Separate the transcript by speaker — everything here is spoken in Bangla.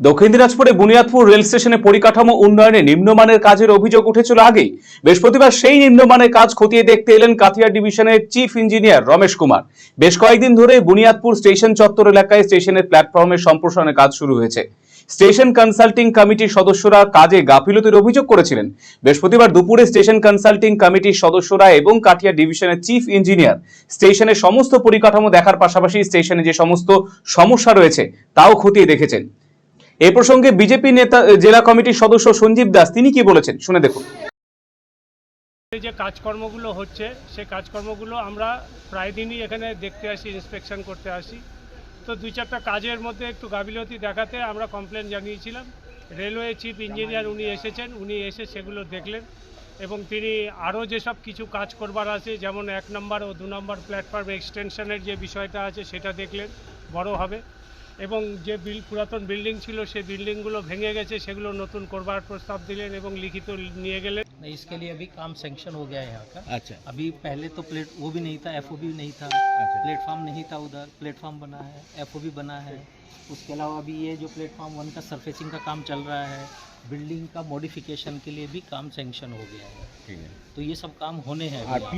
Speaker 1: দক্ষিণ দিনাজপুরে বুনিয়াদপুর রেল স্টেশনে পরিকাঠামো উন্নয়নে নিম্নমানের কাজের অভিযোগ উঠেছিল আগেই। বৃহস্পতিবার সেই নিম্নমানের কাজ খতিয়ে দেখতে এলেন কাতিয়া ডিভিশনের চিফ ইঞ্জিনিয়ার রমেশ কুমার। বেশ কয়েকদিন ধরে বুনিয়াদপুর স্টেশন চত্বর এলাকায় স্টেশনের প্ল্যাটফর্মের সম্প্রসারণের কাজ শুরু হয়েছে। স্টেশন কনসাল্টিং কমিটির সদস্যরা কাজে গাফিলতির অভিযোগ করেছিলেন। বৃহস্পতিবার দুপুরে স্টেশন কনসাল্টিং কমিটির সদস্যরা এবং কাঠিয়া ডিভিশনের চিফ ইঞ্জিনিয়ার স্টেশনের সমস্ত পরিকাঠামো দেখার পাশাপাশি স্টেশনে যে সমস্ত সমস্যা রয়েছে, তাও খতিয়ে দেখেছেন। এ প্রসঙ্গে বিজেপি নেতা জেলা কমিটির সদস্য সঞ্জীব দাস, তিনি কি বলেছেন? শুনে দেখুন।
Speaker 2: যে কাজকর্মগুলো হচ্ছে সে কাজকর্মগুলো আমরা প্রায় দিনই এখানে দেখতে আসি ইন্সপেকশন করতে আসি। তো দুই চারটা কাজের মধ্যে একটু গাফিলতি দেখাতে আমরা কমপ্লেন জানিয়েছিলাম। রেলওয়ে চিফ ইঞ্জিনিয়ার উনি এসেছেন, উনি এসে সেগুলো দেখলেন এবং তিনি আরও যেসব কিছু কাজ করবার আছে, যেমন এক নম্বর ও দু নম্বর প্ল্যাটফর্ম এক্সটেনশনের যে বিষয়টা আছে, সেটা দেখলেন, বড় হবে। এবং যে বিল পুরাতন বিল্ডিং ছিল সেই বিল্ডিংগুলো ভেঙে গেছে সেগুলো নতুন করবার প্রস্তাব দিলেন এবং লিখিত নিয়ে গেলেন
Speaker 3: नहीं इसके लिए अभी काम सैंक्शन हो गया है यहाँ का
Speaker 4: अच्छा
Speaker 3: अभी पहले तो प्लेट वो भी नहीं था एफ भी नहीं था
Speaker 4: अच्छा।
Speaker 3: प्लेटफॉर्म नहीं था उधर प्लेटफॉर्म बना है एफ भी बना है उसके अलावा अभी ये जो प्लेटफॉर्म वन का सरफेसिंग का काम चल रहा है बिल्डिंग का मॉडिफिकेशन के लिए भी काम सैंक्शन हो गया है
Speaker 4: ठीक है
Speaker 3: तो ये सब काम होने हैं
Speaker 4: আর
Speaker 3: अभी।